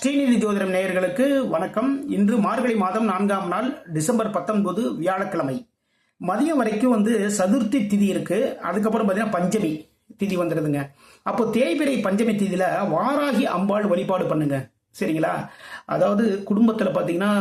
ஸ்ரீநிதி ஜோதிடம் நேயர்களுக்கு வணக்கம். இன்று மார்கழி மாதம் நான்காம் நாள் டிசம்பர் பத்தொன்பது வியாழக்கிழமை. மதியம் வரைக்கும் வந்து சதுர்த்தி திதி இருக்கு. அதுக்கப்புறம் பார்த்தீங்கன்னா பஞ்சமி திதி வந்துடுதுங்க அப்போ தேய்பிரை பஞ்சமி திதியில வாராகி அம்பாள் வழிபாடு பண்ணுங்க. சரிங்களா? அதாவது குடும்பத்தில் பார்த்தீங்கன்னா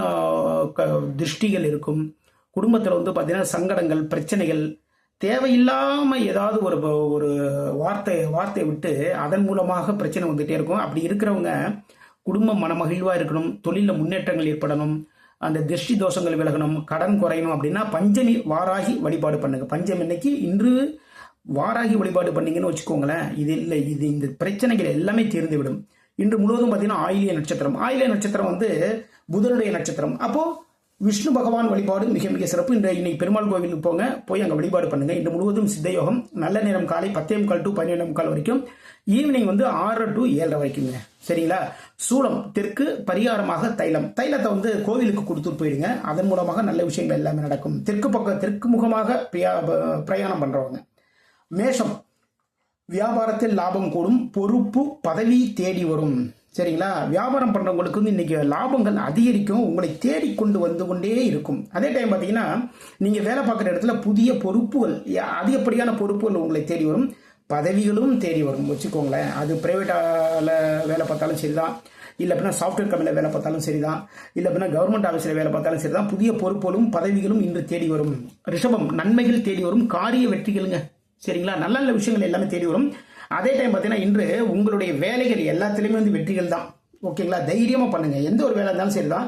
க- திருஷ்டிகள் இருக்கும். குடும்பத்தில் வந்து பார்த்தீங்கன்னா சங்கடங்கள் பிரச்சனைகள் தேவையில்லாம ஏதாவது ஒரு ஒரு வார்த்தை வார்த்தையை விட்டு அதன் மூலமாக பிரச்சனை வந்துட்டே இருக்கும். அப்படி இருக்கிறவங்க குடும்பம் மனமகிழ்வாக இருக்கணும் தொழிலில் முன்னேற்றங்கள் ஏற்படணும் அந்த திருஷ்டி தோஷங்கள் விலகணும் கடன் குறையணும் அப்படின்னா பஞ்சமி வாராகி வழிபாடு பண்ணுங்க. பஞ்சம் இன்னைக்கு இன்று வாராகி வழிபாடு பண்ணீங்கன்னு வச்சுக்கோங்களேன். இது இல்லை இது இந்த பிரச்சனைகள் எல்லாமே தீர்ந்து விடும் இன்று முழுவதும் பார்த்தீங்கன்னா ஆயிலிய நட்சத்திரம். ஆயிலிய நட்சத்திரம் வந்து புதனுடைய நட்சத்திரம். அப்போது விஷ்ணு பகவான் வழிபாடு மிக மிக சிறப்பு. இன்று இன்னைக்கு பெருமாள் கோவிலுக்கு போங்க. போய் அங்கே வழிபாடு பண்ணுங்க. இன்று முழுவதும் சித்தயோகம் நல்ல நேரம் காலை பத்தே முக்கால் டு பன்னிரெண்டு முக்கால் வரைக்கும். ஈவினிங் வந்து ஆறு டு ஏழரை வரைக்குங்க. சரிங்களா? சூளம் தெற்கு பரிகாரமாக தைலம். தைலத்தை வந்து கோவிலுக்கு கொடுத்துட்டு போயிடுங்க. அதன் மூலமாக நல்ல விஷயங்கள் எல்லாமே நடக்கும். தெற்கு பக்கம் தெற்கு முகமாக பிரியா- பிரயாணம் பண்ணுறவங்க மேஷம் வியாபாரத்தில் லாபம் கூடும் பொறுப்பு பதவி தேடி வரும். சரிங்களா? வியாபாரம் பண்ணுறவங்களுக்கு வந்து இன்றைக்கி லாபங்கள் அதிகரிக்கும் உங்களை தேடிக்கொண்டு வந்து கொண்டே இருக்கும். அதே டைம் பார்த்தீங்கன்னா நீங்கள் வேலை பார்க்குற இடத்துல புதிய பொறுப்புகள் அதிகப்படியான பொறுப்புகள் உங்களை தேடி வரும். பதவிகளும் தேடி வரும். வச்சுக்கோங்களேன். அது பிரைவேட்டால வேலை பார்த்தாலும் சரிதான். இல்லை அப்படின்னா சாஃப்ட்வேர் கம்பெனியில் வேலை பார்த்தாலும் சரிதான். இல்லை அப்படின்னா கவர்மெண்ட் ஆஃபீஸில் வேலை பார்த்தாலும் சரிதான். புதிய பொறுப்புகளும் பதவிகளும் இன்று தேடி வரும். ரிஷபம் நன்மைகள் தேடி வரும். காரிய வெற்றிகளுங்க. சரிங்களா? நல்ல நல்ல விஷயங்கள் எல்லாமே தேடி வரும். அதே டைம் பார்த்தீங்கன்னா இன்று உங்களுடைய வேலைகள் எல்லாத்துலேயுமே வந்து வெற்றிகள் தான். ஓகேங்களா? தைரியமாக பண்ணுங்கள் எந்த ஒரு வேலை இருந்தாலும் சரிதான்.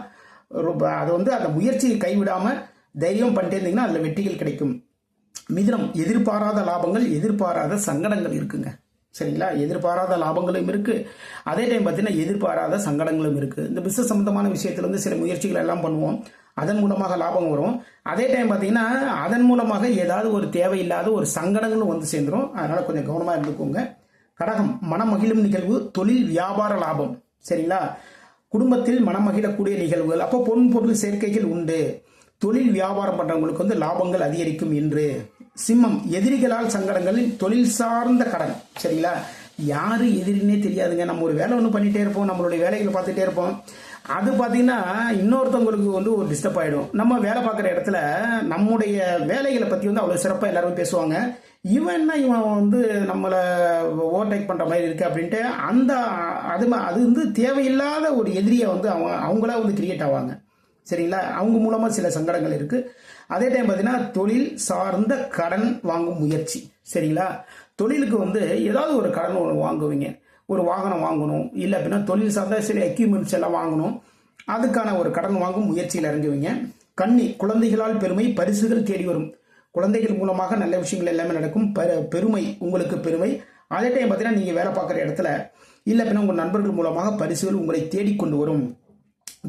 ரொம்ப அது வந்து அந்த முயற்சியை கைவிடாமல் தைரியம் பண்ணிட்டே இருந்தீங்கன்னா அதில் வெற்றிகள் கிடைக்கும். மிதுனம் எதிர்பாராத லாபங்கள் எதிர்பாராத சங்கடங்கள் இருக்குங்க. சரிங்களா? எதிர்பாராத லாபங்களும் இருக்குது அதே டைம் பார்த்தீங்கன்னா எதிர்பாராத சங்கடங்களும் இருக்குது இந்த பிஸ்னஸ் சம்மந்தமான விஷயத்துல வந்து சில முயற்சிகள் எல்லாம் பண்ணுவோம். அதன் மூலமாக லாபம் வரும். அதே டைம் பார்த்தீங்கன்னா அதன் மூலமாக ஏதாவது ஒரு தேவையில்லாத ஒரு சங்கடங்களும் வந்து சேர்ந்துரும். அதனால் கொஞ்சம் கவனமாக இருந்துக்கோங்க. கடகம் மனமகிழும் நிகழ்வு தொழில் வியாபார லாபம். சரிங்களா? குடும்பத்தில் மனமகிழக்கூடிய நிகழ்வுகள். அப்போ பொன் பொருள் சேர்க்கைகள் உண்டு. தொழில் வியாபாரம் பண்ணுறவங்களுக்கு வந்து லாபங்கள் அதிகரிக்கும் என்று சிம்மம் எதிரிகளால் சங்கடங்களில் தொழில் சார்ந்த கடன். சரிங்களா? யாரு எதிரின்னே தெரியாதுங்க. நம்ம ஒரு வேலை ஒன்று பண்ணிட்டே இருப்போம். நம்மளுடைய வேலைகளை பார்த்துட்டே இருப்போம். அது பார்த்தீங்கன்னா இன்னொருத்தவங்களுக்கு வந்து ஒரு டிஸ்டர்ப் ஆகிடும் நம்ம வேலை பார்க்குற இடத்துல நம்முடைய வேலைகளை பற்றி வந்து அவ்வளோ சிறப்பாக எல்லாரும் பேசுவாங்க. இவன் என்ன இவன் வந்து நம்மளை ஓவர்டேக் பண்ணுற மாதிரி இருக்குது அப்படின்ட்டு அந்த அது ம- அது வந்து தேவையில்லாத ஒரு எதிரியை வந்து அவங்க அவங்களா வந்து கிரியேட் ஆவாங்க. சரிங்களா? அவங்க மூலமாக சில சங்கடங்கள் இருக்குது அதே டைம் பார்த்தீங்கன்னா தொழில் சார்ந்த கடன் வாங்கும் முயற்சி. சரிங்களா? தொழிலுக்கு வந்து ஏதாவது ஒரு கடன் ஒன்று வாங்குவீங்க. ஒரு வாகனம் வாங்கணும் இல்லை அப்படின்னா தொழில் சார்ந்த சில எக்யூப்மெண்ட்ஸ் எல்லாம் வாங்கணும். அதுக்கான ஒரு கடன் வாங்கும் முயற்சியில் இறங்குவீங்க. கண்ணி குழந்தைகளால் பெருமை பரிசுகள் தேடி வரும். குழந்தைகள் மூலமாக நல்ல விஷயங்கள் எல்லாமே நடக்கும். பெ- பெருமை உங்களுக்கு பெருமை. அதே டைம் பார்த்தீங்கன்னா நீங்கள் வேலை பார்க்குற இடத்துல இல்லை அப்படின்னா உங்கள் நண்பர்கள் மூலமாக பரிசுகள் உங்களை தேடிக்கொண்டு வரும்.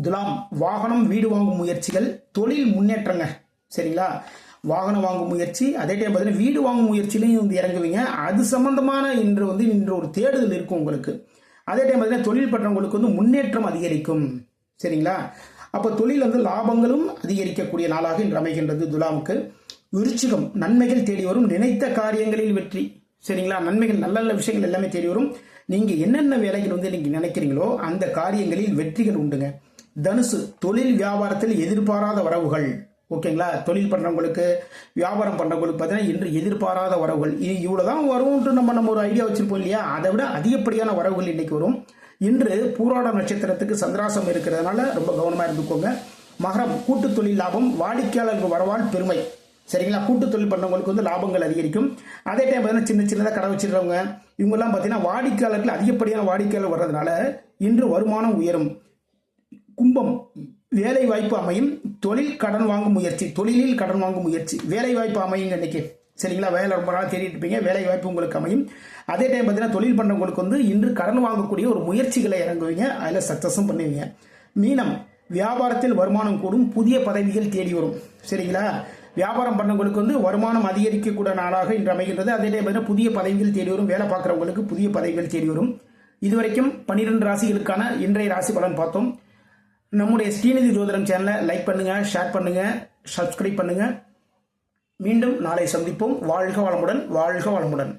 துலாம் வாகனம் வீடு வாங்கும் முயற்சிகள் தொழில் முன்னேற்றங்க. சரிங்களா? வாகனம் வாங்கும் முயற்சி அதே டைம் பார்த்தீங்கன்னா வீடு வாங்கும் முயற்சியிலையும் வந்து இறங்குவீங்க. அது சம்பந்தமான இன்று வந்து இன்று ஒரு தேடுதல் இருக்கும் உங்களுக்கு. அதே டைம் பார்த்தீங்கன்னா தொழில் பற்றவங்களுக்கு வந்து முன்னேற்றம் அதிகரிக்கும். சரிங்களா? அப்போ தொழில் வந்து லாபங்களும் அதிகரிக்கக்கூடிய நாளாக இன்று அமைகின்றது துலாமுக்கு. விருச்சிகம் நன்மைகள் தேடி வரும். நினைத்த காரியங்களில் வெற்றி. சரிங்களா? நன்மைகள் நல்ல நல்ல விஷயங்கள் எல்லாமே தேடி வரும். நீங்கள் என்னென்ன வேலைகள் வந்து நீங்கள் நினைக்கிறீங்களோ அந்த காரியங்களில் வெற்றிகள் உண்டுங்க. தனுசு தொழில் வியாபாரத்தில் எதிர்பாராத வரவுகள். ஓகேங்களா? தொழில் பண்ணுறவங்களுக்கு வியாபாரம் பண்ணுறவங்களுக்கு பார்த்தீங்கன்னா இன்று எதிர்பாராத வரவுகள். இது இவ்வளோ தான் வரும்ன்ட்டு நம்ம நம்ம ஒரு ஐடியா வச்சுருப்போம் இல்லையா? அதை விட அதிகப்படியான வரவுகள் இன்றைக்கி வரும். இன்று பூராட நட்சத்திரத்துக்கு சந்திராசம் இருக்கிறதுனால ரொம்ப கவனமாக இருந்துக்கோங்க. மகரம் கூட்டு தொழில் லாபம் வாடிக்கையாளர்கள் வரவால் பெருமை. சரிங்களா? கூட்டு தொழில் பண்ணவங்களுக்கு வந்து லாபங்கள் அதிகரிக்கும். அதே டைம் பார்த்தீங்கன்னா சின்ன சின்னதாக கடை வச்சிருக்கவங்க இவங்கெல்லாம் பார்த்தீங்கன்னா வாடிக்கையாளர்கள் அதிகப்படியான வாடிக்கையாளர் வர்றதுனால இன்று வருமானம் உயரும். கும்பம் வேலை வாய்ப்பு அமையும். தொழில் கடன் வாங்கும் முயற்சி. தொழிலில் கடன் வாங்கும் முயற்சி. வேலை வாய்ப்பு அமையுங்க இன்னைக்கு. சரிங்களா? வேலை ரொம்ப நாள் தேடிட்டு இருப்பீங்க. வேலை வாய்ப்பு உங்களுக்கு அமையும். அதே டைம் பார்த்தீங்கன்னா தொழில் பண்ணவங்களுக்கு வந்து இன்று கடன் வாங்கக்கூடிய ஒரு முயற்சிகளை இறங்குவீங்க. அதில் சக்ஸஸும் பண்ணுவீங்க. மீனம் வியாபாரத்தில் வருமானம் கூடும். புதிய பதவிகள் தேடி வரும். சரிங்களா? வியாபாரம் பண்ணவங்களுக்கு வந்து வருமானம் அதிகரிக்கக்கூடிய நாளாக இன்று அமைகின்றது. அதே டைம் பார்த்தீங்கன்னா புதிய பதவிகள் தேடி வரும். வேலை பார்க்குறவங்களுக்கு புதிய பதவிகள் தேடி வரும். இதுவரைக்கும் பன்னிரெண்டு ராசிகளுக்கான இன்றைய ராசி பலன் பார்த்தோம். நம்முடைய ஸ்ரீநிதி ஜோதிடம் சேனலை லைக் பண்ணுங்க ஷேர் பண்ணுங்க சப்ஸ்கிரைப் பண்ணுங்க. மீண்டும் நாளை சந்திப்போம். வாழ்க வளமுடன் வாழ்க வளமுடன்.